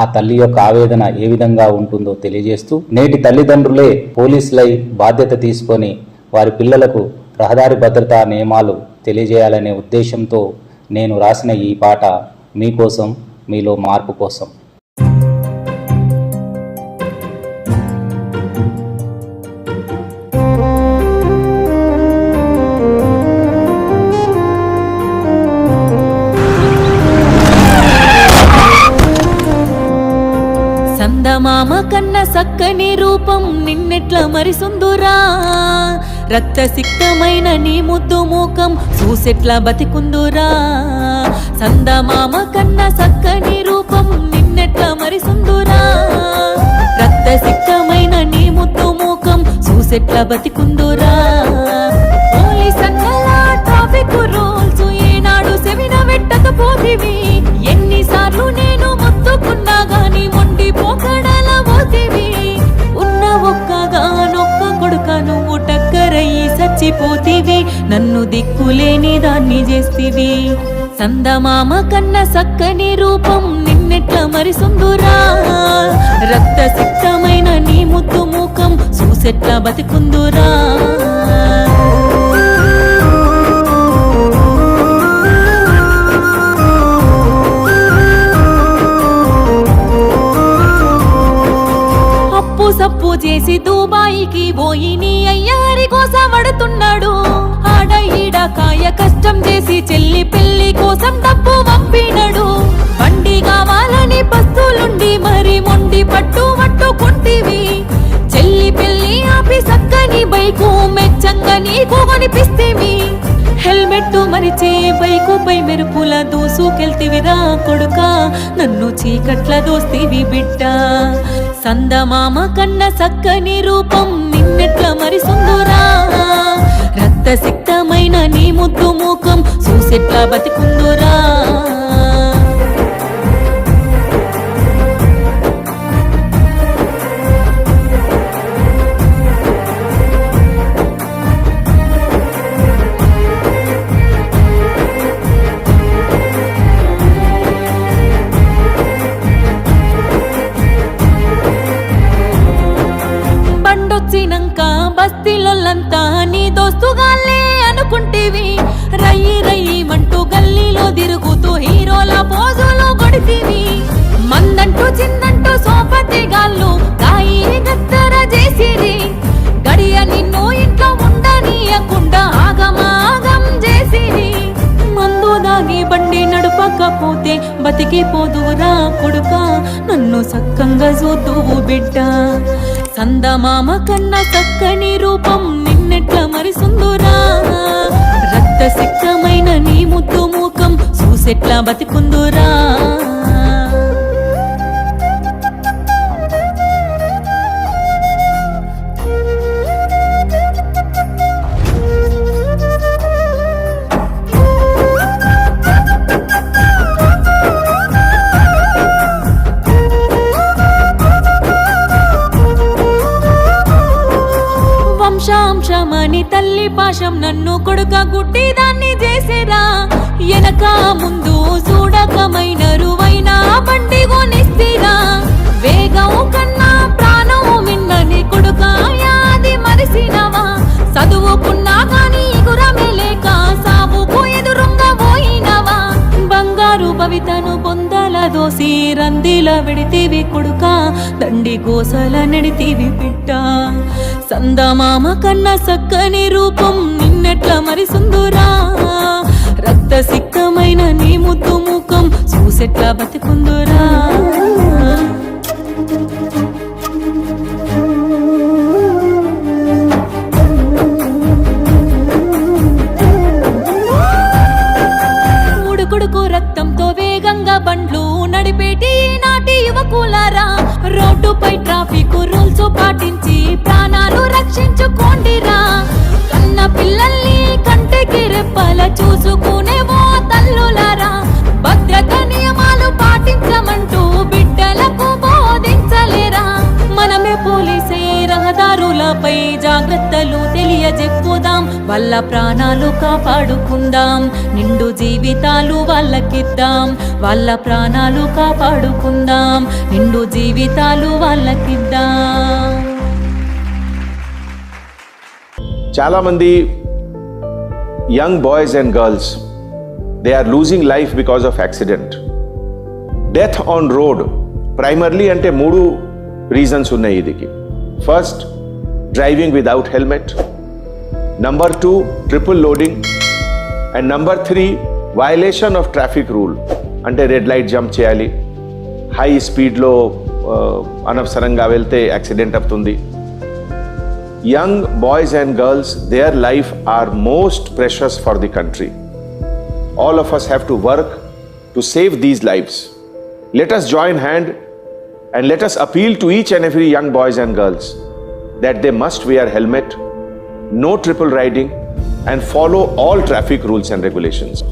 ఆ తల్లి యొక్క ఆవేదన ఏ విధంగా ఉంటుందో తెలియజేస్తూ నేటి తల్లిదండ్రులే పోలీసులై బాధ్యత తీసుకొని వారి పిల్లలకు రహదారి భద్రతా నియమాలు తెలియజేయాలనే ఉద్దేశంతో నేను రాసిన ఈ పాట మీకోసం మీలో మార్పు కోసం. సందమామ కన్న సక్కని రూపం నిన్నెట్ల మరిసుందురా రక్త సిక్తమైన నీ ముద్దు మూకం చూసెట్ల బతికుందురా? సందమామ కన్న సక్కని రూపం నిన్నెట్ల మరిసుందురా రక్త సిక్తమైన నీ ముద్దు మూకం చూసెట్ల బతికుందురా? పోలీస్ అన్నలా ట్రాఫిక్ రూల్స్ ఏనాడు సెవిన పెట్టకపోతివి నన్ను దిక్కులేని దాన్ని చేస్తివి. సందమామ కన్న సక్కని రూపం నిన్నెట్ల మరి సుందురా రక్త సిక్తమైన నీ ముద్దు ముఖం చూసెట్ల బతికుందురా. అప్పు సప్పు చేసి దుబాయికి పోయి నీ బైకు మెచ్చంగా నీకు కనిపిస్తేవి హెల్మెట్ మరిచే బైకు పై మెరుపుల దూసుకెళ్తివిరా కొడుక? నన్ను చీకట్ల దోస్తివి బిడ్డ? సందమామ కన్న సక్కని రూపం నిన్నెట్ల మరి సుందురా రక్త సిక్తమైన నీ ముద్దు ముఖం చూసెట్ల బతికుందురా? బతికి పోదురా కొడుక నన్ను సక్కంగా చూద్దువు బిడ్డ. సందమామ కన్న చక్కని రూపం నిన్నెట్ల మరి సుందురా. రక్త సిక్కమైన నీ ముద్దు మూకం చూసెట్లా బతికుందురా. వంశాంశమని తల్లి పాశం నన్ను కొడుక గుడ్డి దాన్ని చేసేరా ఎనక ముందు చూడకమైన రువైన బండి కొనిస్తిరా? వేగం కన్నా ప్రాణం మిన్నని కొడుక యాది మరిసినవా? చదువుకున్నా కానీ గురమే లేక సావుకు ఎదురుంగ పోయినవా? బంగారు భవితను పొందల దోసి రందిల విడితివి కొడుక దండి గోసల నడితివి బిడ్డ సందమామ కన్న సక్కని రూపం నిన్నెట్ల మరి సుందురా? రక్త సిక్కమైన నీ ముద్దు వాళ్ళ ప్రాణాలు కాపాడుకుందాం. నిండు జీవితాలు వాళ్ళకిద్దాం. వాళ్ళ ప్రాణాలు కాపాడుకుందాం. నిండు జీవితాలు వాళ్ళకిద్దాం. చాలామంది young boys and girls they are losing life because of accident death on road primarily అంటే మూడు రీజన్స్ ఉన్నాయి ఇదికి. First driving without helmet Number two triple loading and number three violation of traffic rule అంటే red light jump చేయాలి high స్పీడ్లో అనవసరంగా వెళ్తే accident అవుతుంది young boys and girls, their life are most precious for the country. All of us have to work to save these lives. Let us join hand and let us appeal to each and every young boys and girls that they must wear helmet, no triple riding and follow all traffic rules and regulations.